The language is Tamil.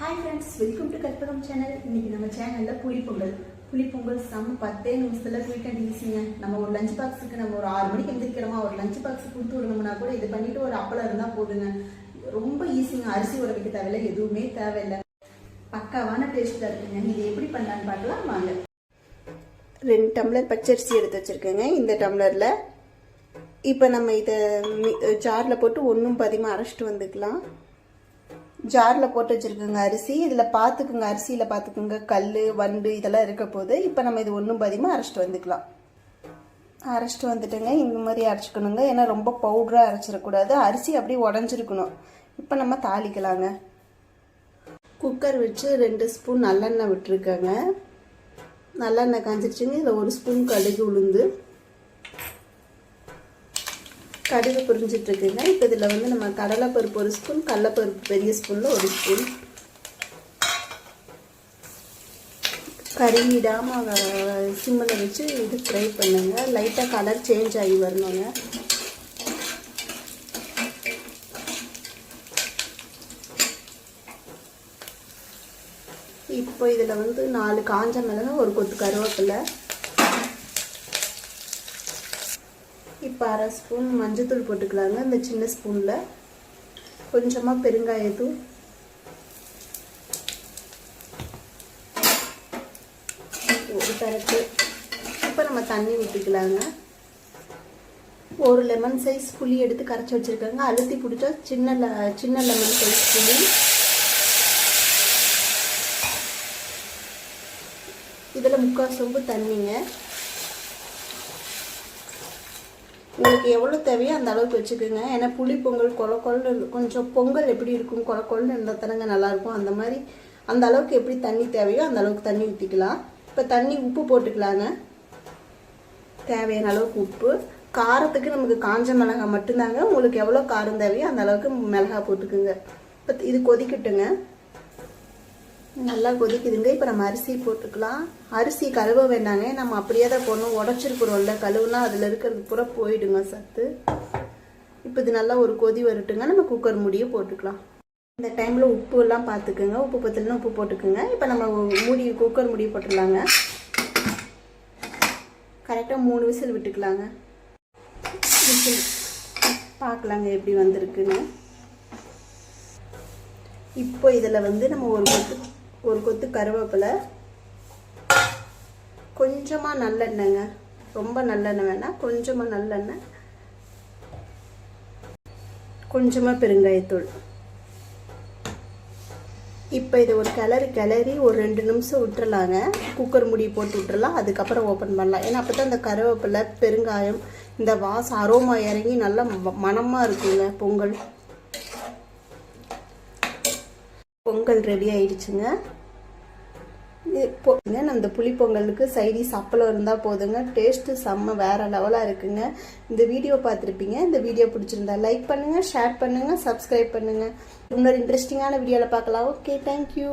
Hi friends welcome to Karpagam channel இன்னைக்கு நம்ம சேனல்ல புளிப்பொங்கல் புளிப்பொங்கல் செம்ம பத்தே நிமிஷத்துல குயிக் அண்ட் ஈஸிங்க நம்ம ஒரு லஞ்ச் பாக்ஸுக்கு நம்ம ஒரு ஆறு மணிக்கு எந்திரிக்கிறோமா ஒரு லஞ்ச் பாக்ஸ் கொடுத்து விடணும்னா கூட இது பண்ணிட்டு ஒரு அப்பளம் இருந்தா போதுங்க. ரொம்ப ஈஸிங்க அரிசி ஊற வைக்க தேவையில்லை எதுவுமே தேவையில்லை. பக்காவான டேஸ்ட்ல இருக்குங்க. இது எப்படி பண்ணலான்னு பார்க்கலாம் வாங்க. ரெண்டு டம்ளர் பச்சரிசி எடுத்து வச்சுருக்கேங்க. இந்த டம்ளரில் இப்போ நம்ம இதை ஜாரில் போட்டு ஒன்றும் பதிமா அரைச்சிட்டு வந்துக்கலாம். ஜாரில் போட்டு வச்சுருக்குங்க அரிசி. இதில் பார்த்துக்குங்க அரிசியில் பார்த்துக்குங்க கல் வண்டு இதெல்லாம் இருக்க போது இப்போ நம்ம இது ஒன்றும் பதிமா அரைச்சிட்டு வந்துக்கலாம். அரைச்சிட்டு வந்துட்டுங்க இந்த மாதிரி அரைச்சிக்கணுங்க. ஏன்னா ரொம்ப பவுடராக அரைச்சிடக்கூடாது. அரிசி அப்படியே உடஞ்சிருக்கணும். இப்போ நம்ம தாளிக்கலாங்க. குக்கர் வச்சு ரெண்டு ஸ்பூன் நல்லெண்ணெய் விட்டுருக்கேங்க. நல்லெண்ணெய் காஞ்சிருச்சுங்க. இதில் ஒரு ஸ்பூன் கடுகு உளுந்து. கடுகு புரிஞ்சிட்ருக்குங்க. இப்போ இதில் வந்து நம்ம கடலைப்பருப்பு ஒரு ஸ்பூன் கடலைப்பருப்பு பெரிய ஸ்பூனில் ஒரு ஸ்பூன். கருவிடாமல் சிம்மில் வச்சு இது ஃப்ரை பண்ணுங்க. லைட்டாக கலர் சேஞ்ச் ஆகி வரணுங்க. இப்போ இதில் வந்து நாலு காஞ்ச மிளகாய் ஒரு கொத்து கருவேப்பிலை. இப்போ அரை ஸ்பூன் மஞ்சத்தூள் போட்டுக்கலாங்க இந்த சின்ன ஸ்பூனில். கொஞ்சமாக பெருங்காயத்தூள். ஒரு பரட்டு இப்போ நம்ம தண்ணி ஊற்றிக்கலாங்க ஒரு லெமன் சைஸ் புளி எடுத்து கரைச்சி வச்சுருக்காங்க. அழுத்தி பிடிச்சா சின்ன சின்ன லெமன் சைஸ் புளி. இதில் முக்கால் சொம்பு தண்ணிங்க. உங்களுக்கு எவ்வளோ தேவையோ அந்த அளவுக்கு வச்சுக்கோங்க. ஏன்னா புளி பொங்கல் கொல கொலன்னு இருக்கும். கொஞ்சம் பொங்கல் எப்படி இருக்கும் கொல கொலன்னு இருந்தால் தானங்க நல்லாயிருக்கும் அந்த மாதிரி அந்த அளவுக்கு எப்படி தண்ணி தேவையோ அந்த அளவுக்கு தண்ணி ஊற்றிக்கலாம் இப்போ தண்ணி உப்பு போட்டுக்கலாங்க. தேவையான அளவுக்கு உப்பு. காரத்துக்கு நமக்கு காஞ்ச மிளகாய் மட்டும்தாங்க. உங்களுக்கு எவ்வளோ காரம் தேவையோ அந்த அளவுக்கு மிளகாய் போட்டுக்குங்க. இப்போ இது கொதிக்கட்டுங்க. நல்லா கொதிக்குதுங்க. இப்போ நம்ம அரிசி போட்டுக்கலாம். அரிசி கழுவ வேண்டாங்க. நம்ம அப்படியே தான் போடணும். உடச்சிருக்குறோம்ல கழுவுனா அதில் இருக்கிறது பூரா போயிடுங்க சத்து. இப்போ இது நல்லா ஒரு கொதி வரட்டுங்க. நம்ம குக்கர் மூடியை போட்டுக்கலாம். இந்த டைமில் உப்பு எல்லாம் பார்த்துக்குங்க உப்பு பத்தலன்னா உப்பு போட்டுக்குங்க. இப்போ நம்ம மூடி குக்கர் மூடி போட்டுடலாங்க. கரெக்டாக மூணு விசில் விட்டுக்கலாங்க. விசில். பார்க்கலாங்க எப்படி வந்திருக்குன்னு. இப்போ இதில் வந்து நம்ம ஒரு கொத்து ஒரு கொத்து கருவேப்பிலை கொஞ்சமாக நல்லெண்ணெய்ங்க. ரொம்ப நல்லெண்ணெய் வேணாம் கொஞ்சமாக நல்லெண்ணெய். கொஞ்சமாக பெருங்காயத்தூள். இப்போ இதை ஒரு கிளறி கிளறி ஒரு ரெண்டு நிமிஷம் விட்டுறலாங்க. குக்கர் மூடி போட்டு விட்டுறலாம். அதுக்கப்புறம் ஓப்பன் பண்ணலாம். ஏன்னா அப்போ தான் அந்த கருவேப்பிலை பெருங்காயம் இந்த வாசம் அரோமா இறங்கி நல்லா மணமாக இருக்குங்க பொங்கல். பொங்கல் ரெடி ஆயிடுச்சுங்க. போங்க அந்த புளிப்பொங்கலுக்கு சைடிஸ் அப்பளம் இருந்தால் போதுங்க. டேஸ்ட்டு செம்ம வேறு லெவலாக இருக்குங்க. இந்த வீடியோ பார்த்துருப்பீங்க. இந்த வீடியோ பிடிச்சிருந்தா லைக் பண்ணுங்கள் ஷேர் பண்ணுங்கள் சப்ஸ்கிரைப் பண்ணுங்கள் இன்னொரு இன்ட்ரெஸ்டிங்கான வீடியோவில் பார்க்கலாம். Okay thank you